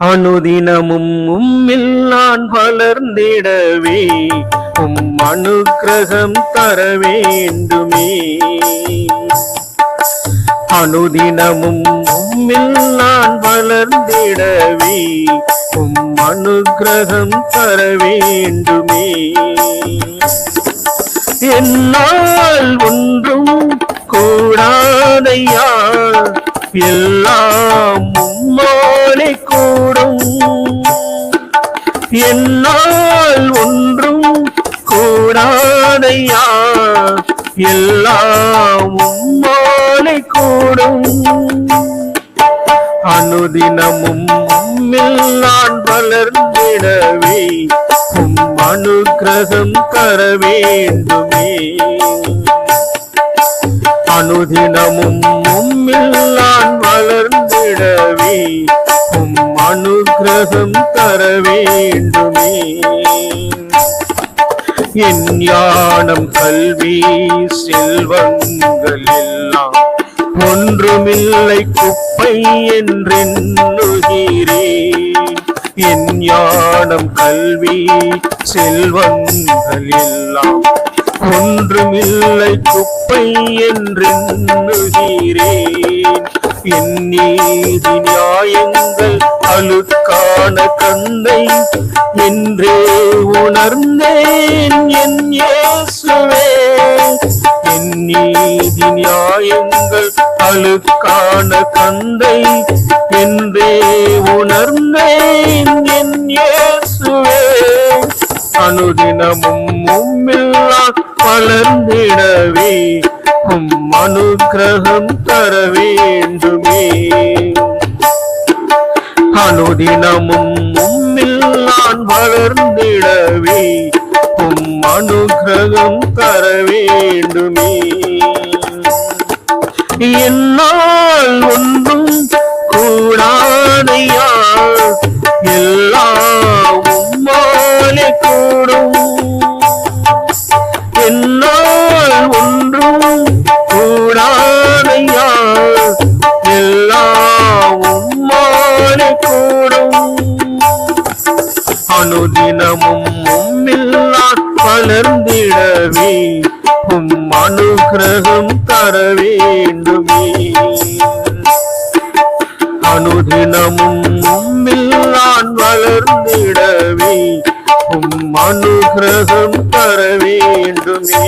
அனுதினமும் உம்மில் நான் வளர்ந்திடவே உம் அனுக்கிரகம் தர வேண்டுமே. அனுதினமும் உம்மில் நான் வளர்ந்திடவே உம் அனுக்கிரகம் தர வேண்டுமே. என்னால் ஒன்றும் கூடாதையா எல்லாம் என்னால் ஒன்றும் கூடாதையா? எல்லாம் உம்மாலே கூடும். அனுதினமும் நான் வளர்ந்திடவே உம் அனுகிரகம் தர வேண்டுமே. அனுதினமும் உம்மில் நான் வளர்ந்து அனுக்கிரகம் தர வேண்டுமே. என் ஞானம் கல்வி செல்வங்கள் எல்லாம் ஒன்றுமில்லை குப்பை என்றெண்ணுகிறே. என் ஞானம் கல்வி செல்வங்கள் எல்லாம் ஒன்றுமில்லை குப்பை என்றெண்ணுகிறேன் என் நீதி நியாயங்கள் அழுக்கான கண்ணை என்றே உணர்ந்தேன் என் இயேசுவே. என் நீதி நியாயங்கள் அழுக்கான கந்தை என்றே உணர்ந்தேன் என் இயேசுவே. அனுதினமும் உம்மில்லா வளர்ந்திடவே. உம் அனுகிரகம் தர வேண்டுமே. அனுதினமும் உம்மில் நான் வளர்ந்திடவே உம் அனுகிரகம் தர வேண்டுமே என்னால் ஒன்றும் கூடாதையா எல்லாம் உம்மாலே கூடும். தினமும் உம்மில்லா வளர்ந்திடவே உம் அனுகிரகம் தர வேண்டுமே அனுதினமும் உம்மில் வளர்ந்திடவே உம் அனுகிரகம் தர வேண்டுமே